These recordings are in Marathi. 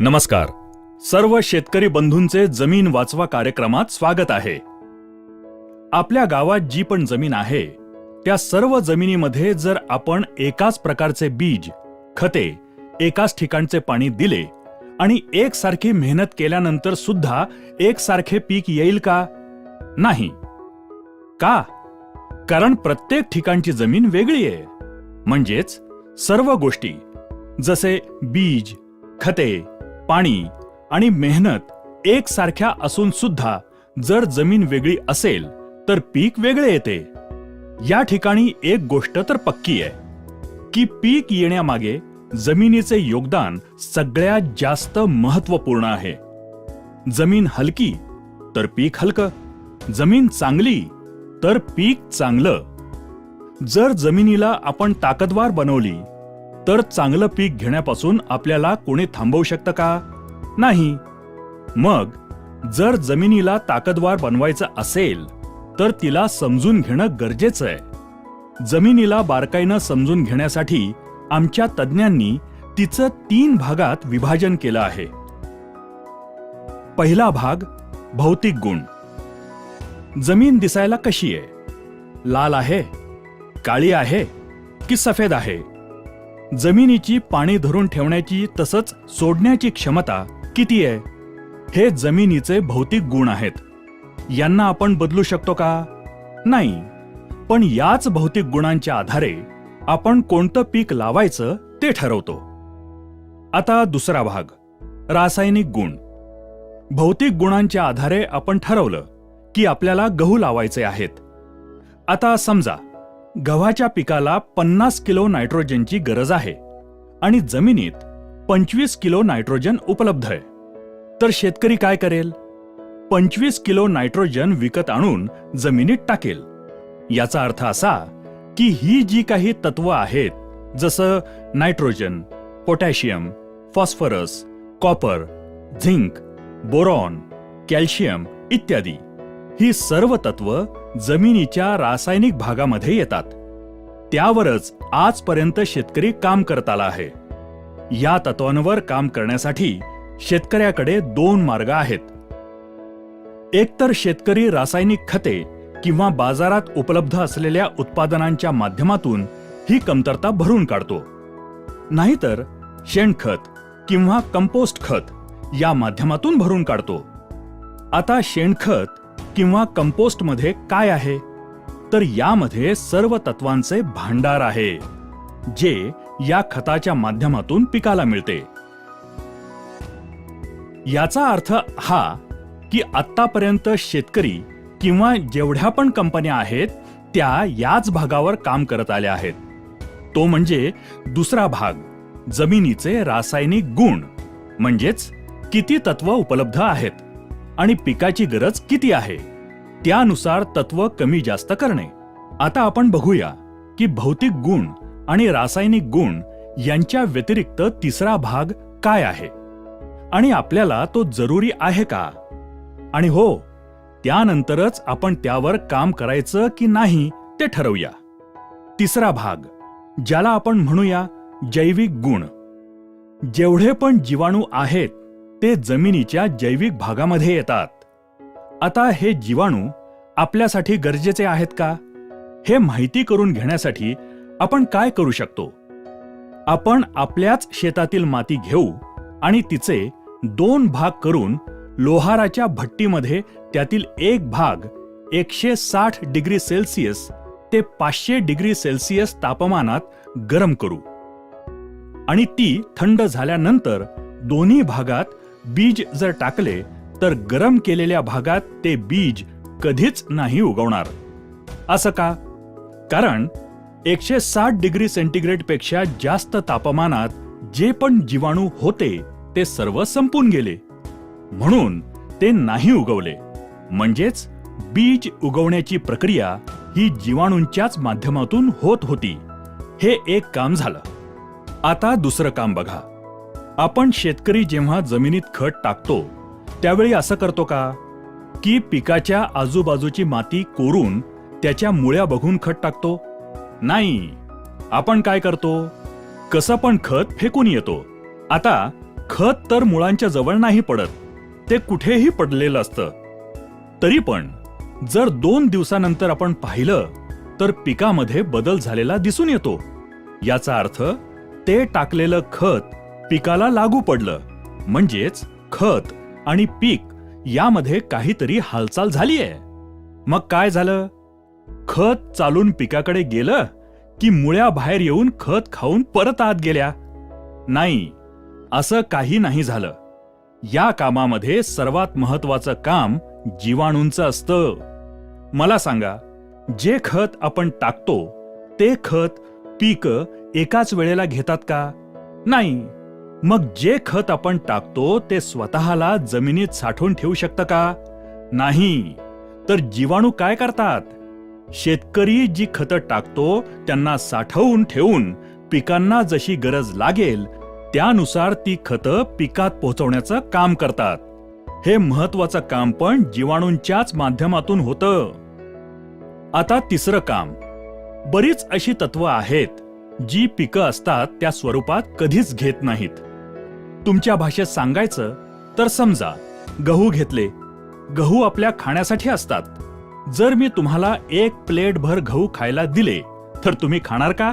नमस्कार. सर्व शेतकरी बंधूंचे जमीन वाचवा कार्यक्रमात स्वागत आहे. आपल्या गावात जी पण जमीन आहे त्या सर्व जमिनीमध्ये जर आपण एकाच प्रकारचे बीज खते एकाच ठिकाणचे पाणी दिले आणि एकसारखी मेहनत केल्यानंतर सुद्धा एकसारखे पीक येईल का? नाही. का? कारण प्रत्येक ठिकाणची जमीन वेगळी आहे. म्हणजेच सर्व गोष्टी जसे बीज खते पाणी आणि मेहनत एकसारख्या असून सुद्धा जर जमीन वेगळी असेल तर पीक वेगळे येते. या ठिकाणी एक गोष्ट तर पक्की आहे की पीक येण्यामागे जमिनीचे योगदान सगळ्यात जास्त महत्त्वपूर्ण आहे. जमीन हलकी तर पीक हलकं. जमीन चांगली तर पीक चांगलं. जर जमिनीला आपण ताकदवार बनवली तर चांगलं पीक घेण्यापासून आपल्याला कोणी थांबवू शकतं का? नाही. मग जर जमिनीला ताकदवार बनवायचं असेल तर तिला समजून घेणं गरजेचं आहे. जमिनीला बारकाईनं समजून घेण्यासाठी आमच्या तज्ज्ञांनी तिचं तीन भागात विभाजन केलं आहे. पहिला भाग भौतिक गुण. जमीन दिसायला कशी आहे? लाल आहे काळी आहे की सफेद आहे? जमिनीची पाणी धरून ठेवण्याची तसंच सोडण्याची क्षमता किती आहे? हे जमिनीचे भौतिक गुण आहेत. यांना आपण बदलू शकतो का? नाही. पण याच भौतिक गुणांच्या आधारे आपण कोणतं पीक लावायचं ते ठरवतो. आता दुसरा भाग. रासायनिक गुण. भौतिक गुणांच्या आधारे आपण ठरवलं की आपल्याला गहू लावायचे आहेत. आता समजा गव्हाच्या पिकाला पन्नास किलो नायट्रोजनची गरज आहे आणि जमिनीत पंचवीस किलो नायट्रोजन उपलब्ध आहे. तर शेतकरी काय करेल? पंचवीस किलो नायट्रोजन विकत आणून जमिनीत टाकेल. याचा अर्थ असा की ही जी काही तत्व आहेत जसं nitrogen potassium phosphorus copper zinc boron calcium इत्यादी ही सर्व तत्व जमिनीच्या रासायनिक भागामध्ये येतात. त्यावरच आजपर्यंत शेतकरी काम करत आला आहे. या तत्वांवर काम करण्यासाठी शेतकऱ्याकडे दोन मार्ग आहेत. एकतर शेतकरी रासायनिक खते किंवा बाजारात उपलब्ध असलेल्या उत्पादनांच्या माध्यमातून ही कमतरता भरून काढतो. नाहीतर शेणखत किंवा कंपोस्ट खत या माध्यमातून भरून काढतो. आता शेणखत किंवा कंपोस्टमध्ये काय आहे? तर यामध्ये सर्व तत्वांचे भांडार आहे जे या खताच्या माध्यमातून पिकाला मिळते. याचा अर्थ हा की आतापर्यंत शेतकरी किंवा जेवढ्या पण कंपन्या आहेत त्या याच भागावर काम करत आल्या आहेत. तो म्हणजे दुसरा भाग जमिनीचे रासायनिक गुण म्हणजेच किती तत्व उपलब्ध आहेत. आणि पिकाची गरज किती आहे? त्यानुसार तत्व कमी जास्त करणे. आता आपण बघूया की भौतिक गुण आणि रासायनिक गुण यांच्या व्यतिरिक्त तिसरा भाग काय आहे? आणि आपल्याला तो जरुरी आहे का? आणि हो त्यानंतरच आपण त्यावर काम करायचं की नाही ते ठरवूया. तिसरा भाग ज्याला आपण म्हणूया जैविक गुण. जेवढे पण जीवाणू आहेत ते जमिनीच्या जैविक भागामध्ये येतात. आता हे जीवाणू आपल्यासाठी गरजेचे आहेत का? हे माहिती करून घेण्यासाठी आपण काय करू शकतो? आपण आपल्याच शेतातील माती घेऊ आणि तिचे दोन भाग करून लोहाराच्या भट्टीमध्ये त्यातील एक भाग एकशे साठ डिग्री सेल्सिअस ते पाचशे डिग्री सेल्सिअस तापमानात गरम करू. आणि ती थंड झाल्यानंतर दोन्ही भागात बीज जर टाकले तर गरम केलेल्या भागात ते बीज कधीच नाही उगवणार. असं का? कारण एकशे साठ डिग्री सेंटीग्रेडपेक्षा जास्त तापमानात जे पण जीवाणू होते ते सर्व संपून गेले. म्हणून ते नाही उगवले. म्हणजेच बीज उगवण्याची प्रक्रिया ही जीवाणूंच्याच माध्यमातून होत होती. हे एक काम झालं. आता दुसरं काम बघा. आपण शेतकरी जेव्हा जमिनीत खत टाकतो त्यावेळी असं करतो का? की पिकाच्या आजूबाजूची माती कोरून त्याच्या मुळ्या बघून खत टाकतो? नाही. आपण काय करतो? कसं पण खत फेकून येतो. आता खत तर मुळांच्या जवळ नाही पडत ते कुठेही पडलेलं असतं. तरी पण जर दोन दिवसानंतर आपण पाहिलं तर पिकामध्ये बदल झालेला दिसून येतो. याचा अर्थ ते टाकलेलं खत पिकाला लागू पडलं. म्हणजेच खत आणि पीक यामध्ये काहीतरी हालचाल झालीये. मग काय झालं? खत चालून पिकाकडे गेलं की मुळ्या बाहेर येऊन खत खाऊन परत आत गेल्या. नाही असं काही नाही झालं. या कामामध्ये सर्वात महत्वाचं काम जीवाणूंचं असतं. मला सांगा जे खत आपण टाकतो ते खत पीक एकाच वेळेला घेतात का? नाही. मग जे खत आपण टाकतो ते स्वतःला जमिनीत साठवून ठेवू शकतं का? नाही. तर जीवाणू काय करतात? शेतकरी जी खतं टाकतो त्यांना साठवून ठेवून पिकांना जशी गरज लागेल त्यानुसार ती खतं पिकात पोहोचवण्याचं काम करतात. हे महत्वाचं काम पण जीवाणूंच्याच माध्यमातून होतं. आता तिसरं काम. बरीच अशी तत्व आहेत जी पिकं असतात त्या स्वरूपात कधीच घेत नाहीत. तुमच्या भाषेत सांगायचं तर समजा गहू घेतले. गहू आपल्या खाण्यासाठी असतात. जर मी तुम्हाला एक प्लेट भर गहू खायला दिले तर तुम्ही खाणार का?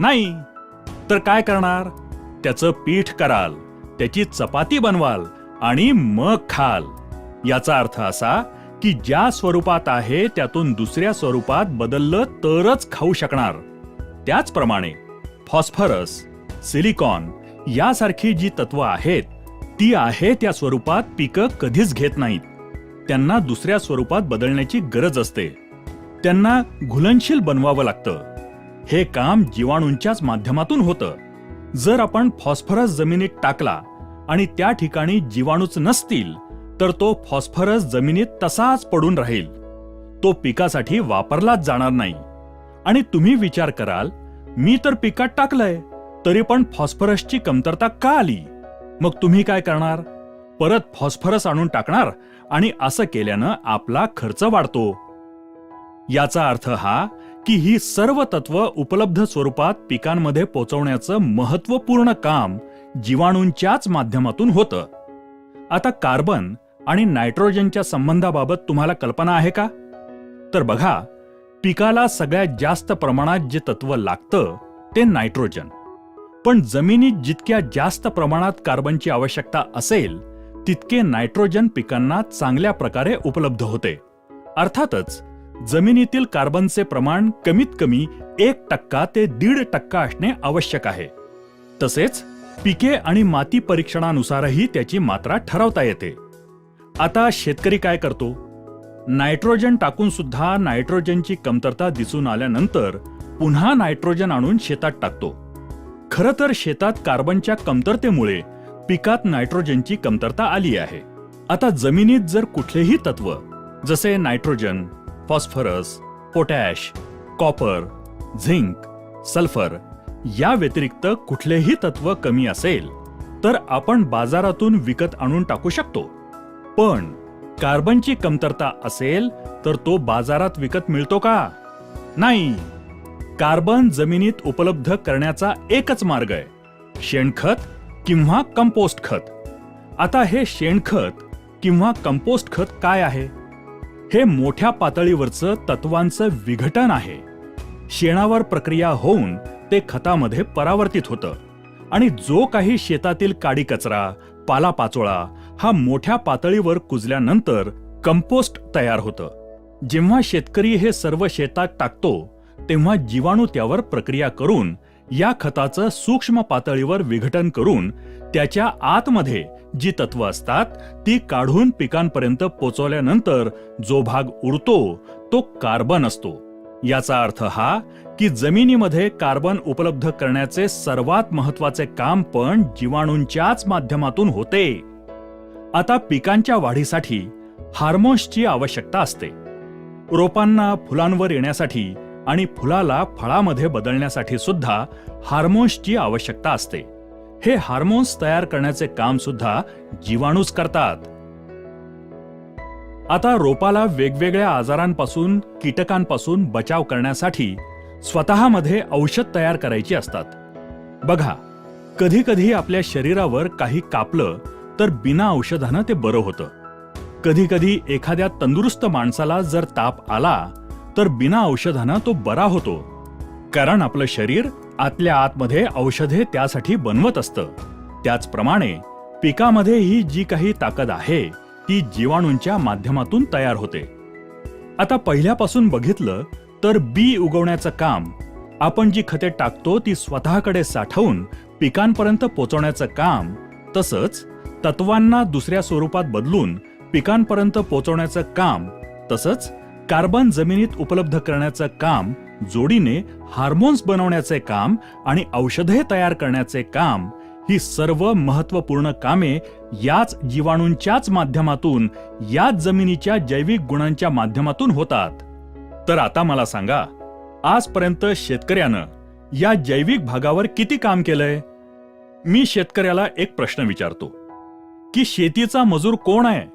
नाही. तर काय करणार? त्याचं पीठ कराल त्याची चपाती बनवाल आणि मग खाल. याचा अर्थ असा की ज्या स्वरूपात आहे त्यातून दुसऱ्या स्वरूपात बदललं तरच खाऊ शकणार. त्याचप्रमाणे फॉस्फरस सिलिकॉन यासारखी जी तत्व आहेत ती आहे त्या स्वरूपात पिकं कधीच घेत नाहीत. त्यांना दुसऱ्या स्वरूपात बदलण्याची गरज असते. त्यांना घुलनशील बनवावं लागतं. हे काम जीवाणूंच्याच माध्यमातून होतं. जर आपण फॉस्फरस जमिनीत टाकला आणि त्या ठिकाणी जीवाणूच नसतील तर तो फॉस्फरस जमिनीत तसाच पडून राहील. तो पिकासाठी वापरलाच जाणार नाही. आणि तुम्ही विचार कराल मी तर पिकात टाकलंय. तरी पण फॉस्फरसची कमतरता का आली? मग तुम्ही काय करणार? परत फॉस्फरस आणून टाकणार आणि असं केल्यानं आपला खर्च वाढतो. याचा अर्थ हा की ही सर्व तत्व उपलब्ध स्वरूपात पिकांमध्ये पोचवण्याचं महत्त्वपूर्ण काम जीवाणूंच्याच माध्यमातून होतं. आता कार्बन आणि नायट्रोजनच्या संबंधाबाबत तुम्हाला कल्पना आहे का? तर बघा पिकाला सगळ्यात जास्त प्रमाणात जे तत्व लागतं ते नायट्रोजन. पण जमिनीत जितक्या जास्त प्रमाणात कार्बनची आवश्यकता असेल तितके नायट्रोजन पिकांना चांगल्या प्रकारे उपलब्ध होते. अर्थातच जमिनीतील कार्बनचे प्रमाण कमीत कमी एक टक्का ते दीड टक्का असणे आवश्यक आहे. तसेच पिके आणि माती परीक्षणानुसारही त्याची मात्रा ठरवता येते. आता शेतकरी काय करतो? नायट्रोजन टाकून सुद्धा नायट्रोजनची कमतरता दिसून आल्यानंतर पुन्हा नायट्रोजन आणून शेतात टाकतो. खरं तर शेतात कार्बनच्या कमतरतेमुळे पिकात नायट्रोजनची कमतरता आली आहे. आता जमिनीत जर कुठलेही तत्व जसे nitrogen phosphorus potash copper zinc sulphur या व्यतिरिक्त कुठलेही तत्व कमी असेल तर आपण बाजारातून विकत आणून टाकू शकतो. पण कार्बनची कमतरता असेल तर तो बाजारात विकत मिळतो का? नाही. कार्बन जमिनीत उपलब्ध करण्याचा एकच मार्ग आहे. शेणखत किंवा कंपोस्ट खत. आता हे शेणखत किंवा कंपोस्ट खत काय आहे? हे मोठ्या पातळीवरचं तत्वांचं विघटन आहे. शेणावर प्रक्रिया होऊन ते खतामध्ये परावर्तित होतं आणि जो काही शेतातील काडी कचरा पालापाचोळा हा मोठ्या पातळीवर कुजल्यानंतर कंपोस्ट तयार होतं. जेव्हा शेतकरी हे सर्व शेतात टाकतो तेव्हा जीवाणू त्यावर प्रक्रिया करून या खताचं सूक्ष्म पातळीवर विघटन करून त्याच्या आतमध्ये जी तत्व असतात ती काढून पिकांपर्यंत पोचवल्यानंतर जो भाग उरतो तो कार्बन असतो. याचा अर्थ हा की जमिनीमध्ये कार्बन उपलब्ध करण्याचे सर्वात महत्त्वाचे काम पण जीवाणूंच्याच माध्यमातून होते. आता पिकांच्या वाढीसाठी हार्मोन्सची आवश्यकता असते. रोपांना फुलांवर येण्यासाठी आणि फुलाला फळामध्ये बदलण्यासाठी सुद्धा हार्मोन्सची आवश्यकता असते. हे हार्मोन्स तयार करण्याचे काम सुद्धा जीवाणूच करतात. आता रोपाला वेगवेगळ्या आजारांपासून कीटकांपासून बचाव करण्यासाठी स्वतःमध्ये औषध तयार करायची असतात. बघा कधी कधी आपल्या शरीरावर काही कापलं तर बिना औषधानं ते बरं होतं. कधी कधी एखाद्या तंदुरुस्त माणसाला जर ताप आला तर बिना औषधानं तो बरा होतो. कारण आपलं शरीर आतल्या आतमध्ये औषधे त्यासाठी बनवत असतं. त्याचप्रमाणे पिकामध्ये ही जी काही ताकद आहे ती जीवाणूंच्या माध्यमातून तयार होते. आता पहिल्यापासून बघितलं तर बी उगवण्याचं काम आपण जी खते टाकतो ती स्वतःकडे साठवून पिकांपर्यंत पोचवण्याचं काम तसंच तत्वांना दुसऱ्या स्वरूपात बदलून पिकांपर्यंत पोचवण्याचं काम तसंच कार्बन जमिनीत उपलब्ध करण्याचं काम जोडीने हार्मोन्स बनवण्याचे काम आणि औषधे तयार करण्याचे काम ही सर्व महत्त्वपूर्ण कामे याच जीवाणूंच्याच माध्यमातून याच जमिनीच्या जैविक गुणांच्या माध्यमातून होतात. तर आता मला सांगा आजपर्यंत शेतकऱ्यानं या जैविक भागावर किती काम केलंय? मी शेतकऱ्याला एक प्रश्न विचारतो की शेतीचा मजूर कोण आहे?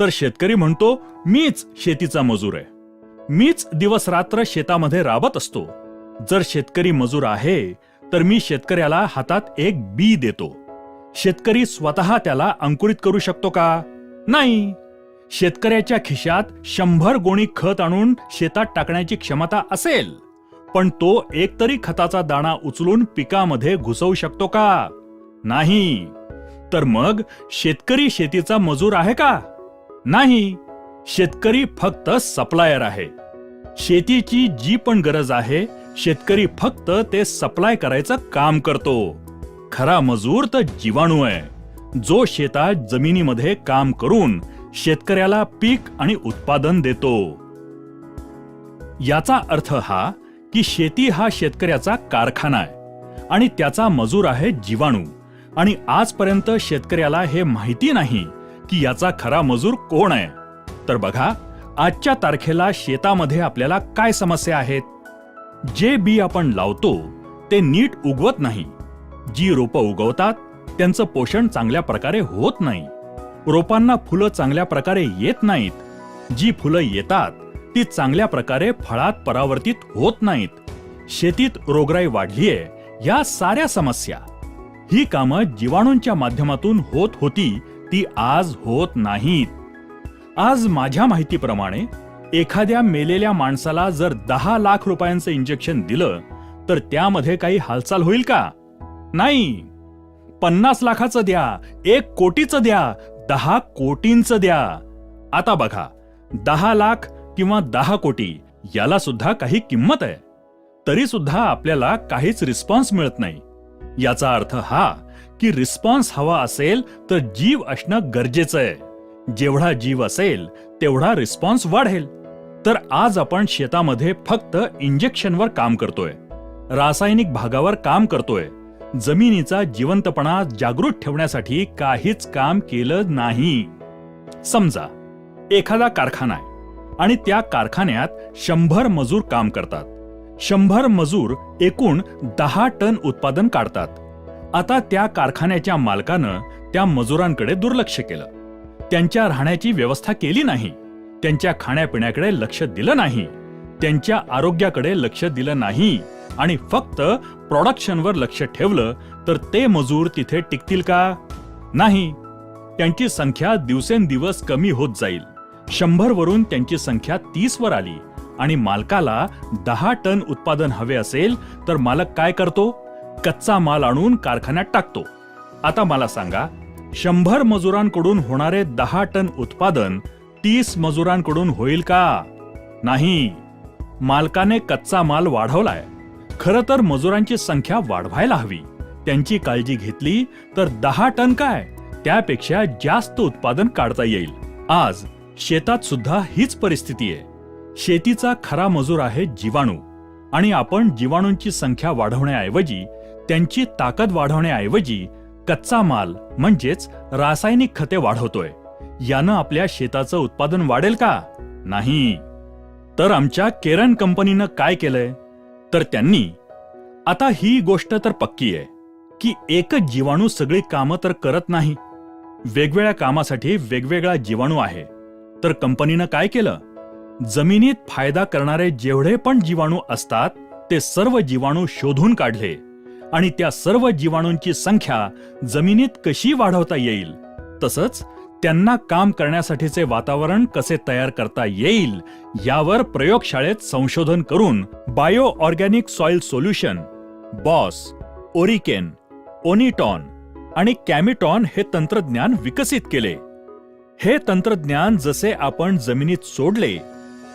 तर शेतकरी म्हणतो मीच शेतीचा मजूर आहे. मीच दिवस रात्र शेतामध्ये राबत असतो. जर शेतकरी मजूर आहे तर मी शेतकऱ्याला हातात एक बी देतो. शेतकरी स्वतः त्याला अंकुरित करू शकतो का? नाही. शेतकऱ्याच्या खिशात शंभर गोणी खत आणून शेतात टाकण्याची क्षमता असेल पण तो एकतरी खताचा दाणा उचलून पिकामध्ये घुसवू शकतो का? नाही. तर मग शेतकरी शेतीचा मजूर आहे का? नाही शेतकरी फक्त सप्लायर आहे. शेतीची जी पण गरज आहे शेतकरी फक्त ते सप्लाय करायचं काम करतो. खरा मजूर तर जीवाणू आहे. जो शेतात जमिनीमध्ये काम करून शेतकऱ्याला पीक आणि उत्पादन देतो. याचा अर्थ हा की शेती हा शेतकऱ्याचा कारखाना आहे आणि त्याचा मजूर आहे जीवाणू. आणि आजपर्यंत शेतकऱ्याला हे माहिती नाही की याचा खरा मजूर कोण आहे? तर बघा आजच्या तारखेला शेतामध्ये आपल्याला काय समस्या आहेत? जे बी आपण लावतो ते नीट उगवत नाही. जी रोपं उगवतात त्यांचं पोषण चांगल्या प्रकारे होत नाही. रोपांना फुलं चांगल्या प्रकारे येत नाहीत. जी फुलं येतात ती चांगल्या प्रकारे फळात परावर्तित होत नाहीत. शेतीत रोगराई वाढलीये या साऱ्या समस्या. ही कामं जीवाणूंच्या माध्यमातून होत होती ती आज होत नाहीत. आज माझ्या माहितीप्रमाणे एखाद्या मेलेल्या माणसाला जर दहा लाख रुपयांचं इंजेक्शन दिलं तर त्यामध्ये काही हालचाल होईल का? नाही. पन्नास लाखाचं द्या एक कोटीचं द्या दहा कोटींचं द्या. आता बघा दहा लाख किंवा दहा कोटी याला सुद्धा काही किंमत आहे. तरी सुद्धा आपल्याला काहीच रिस्पॉन्स मिळत नाही. याचा अर्थ हा की रिस्पॉन्स हवा असेल तर जीव असणं गरजेचं आहे. जेवढा जीव असेल तेवढा रिस्पॉन्स वाढेल. तर आज आपण शेतामध्ये फक्त इंजेक्शनवर काम करतोय. रासायनिक भागावर काम करतोय. जमिनीचा जिवंतपणा जागृत ठेवण्यासाठी काहीच काम केलं नाही. समजा एखादा कारखाना आहे आणि त्या कारखान्यात शंभर मजूर काम करतात. शंभर मजूर एकूण दहा टन उत्पादन काढतात. आता त्या कारखान्याच्या मालकानं त्या मजुरांकडे दुर्लक्ष केलं. त्यांच्या राहण्याची व्यवस्था केली नाही. त्यांच्या खाण्यापिण्याकडे लक्ष दिलं नाही. त्यांच्या आरोग्याकडे लक्ष दिलं नाही. आणि फक्त प्रॉडक्शनवर लक्ष ठेवलं तर ते मजूर तिथे टिकतील का? नाही. त्यांची संख्या दिवसेंदिवस कमी होत जाईल. शंभर वरून त्यांची संख्या तीस वर आली. आणि मालकाला दहा टन उत्पादन हवे असेल तर मालक काय करतो? कच्चा माल आणून कारखान्यात टाकतो. आता मला सांगा शंभर मजुरांकडून होणारे दहा टन उत्पादन तीस मजुरांकडून होईल का? नाही. मालकाने कच्चा माल वाढवलाय. खरं तर मजुरांची संख्या वाढवायला हवी. त्यांची काळजी घेतली तर दहा टन काय? त्यापेक्षा जास्त उत्पादन काढता येईल. आज शेतात सुद्धा हीच परिस्थिती आहे. शेतीचा खरा मजूर आहे जीवाणू. आणि आपण जीवाणूंची संख्या वाढवण्याऐवजी त्यांची ताकद वाढवण्याऐवजी कच्चा माल म्हणजेच रासायनिक खते वाढवतोय. यानं आपल्या शेताचं उत्पादन वाढेल का? नाही. तर आमच्या केरन कंपनीनं काय केलंय? तर त्यांनी आता ही गोष्ट तर पक्की आहे की एकच जीवाणू सगळी कामं तर करत नाही. वेगवेगळ्या कामासाठी वेगवेगळा जीवाणू आहे. तर कंपनीनं काय केलं? जमिनीत फायदा करणारे जेवढे पण जीवाणू असतात ते सर्व जीवाणू शोधून काढले. आणि त्या सर्व जीवाणूंची संख्या जमिनीत कशी वाढवता येईल? तसंच त्यांना काम करण्यासाठीचे वातावरण कसे तयार करता येईल? यावर प्रयोगशाळेत संशोधन करून बायो ऑर्गॅनिक सॉइल सोल्युशन बॉस ओरिकेन ओनिटॉन आणि कॅमिटॉन हे तंत्रज्ञान विकसित केले. हे तंत्रज्ञान जसे आपण जमिनीत सोडले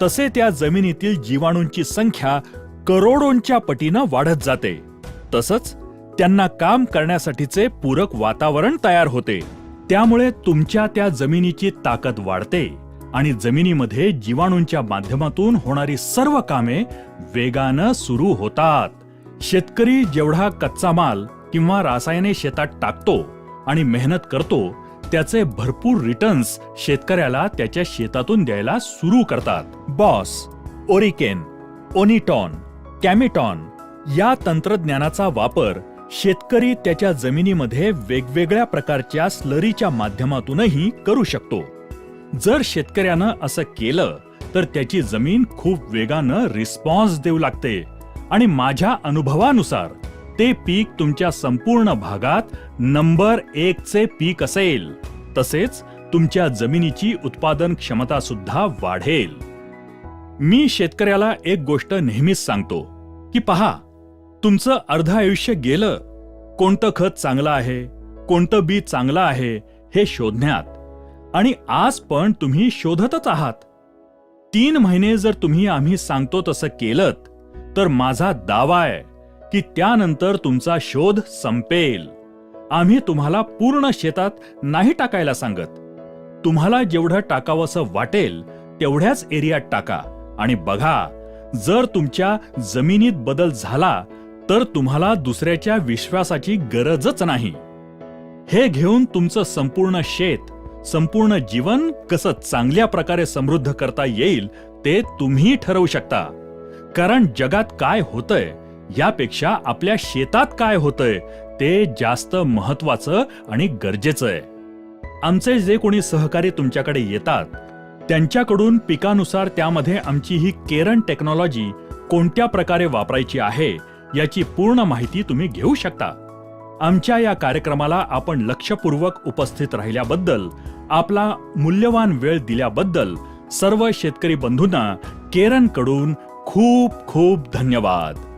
तसे त्या जमिनीतील जीवाणूंची संख्या करोडोंच्या पटीनं वाढत जाते. तसंच त्यांना काम करण्यासाठीचे पूरक वातावरण तयार होते. त्यामुळे तुमच्या त्या जमिनीची ताकद वाढते आणि जमिनीमध्ये जीवाणूंच्या माध्यमातून होणारी सर्व कामे वेगानं सुरू होतात. शेतकरी जेवढा कच्चा माल किंवा रासायने शेतात टाकतो आणि मेहनत करतो त्याचे भरपूर रिटर्न्स शेतकऱ्याला त्याच्या शेतातून द्यायला सुरू करतात. बॉस ओरिकेन ओनिटॉन कॅमिटॉन या तंत्रज्ञानाचा वापर शेतकरी त्याच्या जमिनीमध्ये वेगवेगळ्या प्रकारच्या स्लरीच्या माध्यमातूनही करू शकतो. जर शेतकऱ्यानं असं केलं तर त्याची जमीन खूप वेगानं रिस्पॉन्स देऊ लागते आणि माझ्या अनुभवानुसार ते पीक तुमच्या संपूर्ण भागात नंबर एक चे पीक असेल. तसेच तुमच्या जमिनीची उत्पादन क्षमता सुद्धा वाढेल. मी शेतकऱ्याला एक गोष्ट नेहमीच सांगतो की पहा तुमचं अर्ध आयुष्य गेलं. कोणतं खत चांगलं आहे? कोणतं बी चांगलं आहे? हे शोधण्यात. आणि आज पण तुम्ही शोधतच आहात. तीन महिने जर तुम्ही आम्ही सांगतो तसं केलं तर माझा दावा आहे की त्यानंतर तुमचा शोध संपेल. आम्ही तुम्हाला पूर्ण शेतात नाही टाकायला सांगत. तुम्हाला जेवढं टाकावंसं वाटेल तेवढ्याच एरियात टाका. आणि बघा जर तुमच्या जमिनीत बदल झाला तर तुम्हाला दुसऱ्याच्या विश्वासाची गरजच नाही. हे घेऊन तुमचं संपूर्ण शेत संपूर्ण जीवन कसं चांगल्या प्रकारे समृद्ध करता येईल ते तुम्ही ठरवू शकता. कारण जगात काय होतंय यापेक्षा आपल्या शेतात काय होतंय ते जास्त महत्वाचं आणि गरजेचं आहे. आमचे जे कोणी सहकारी तुमच्याकडे येतात त्यांच्याकडून पिकानुसार त्यामध्ये आमची ही केरन टेक्नॉलॉजी कोणत्या प्रकारे वापरायची आहे याची पूर्ण माहिती तुम्ही घेऊ शकता. आमच्या या कार्यक्रमाला आपण लक्षपूर्वक उपस्थित राहिल्याबद्दल आपला मूल्यवान वेळ दिल्याबद्दल सर्व शेतकरी बंधूंना केरनकडून खूप खूप धन्यवाद.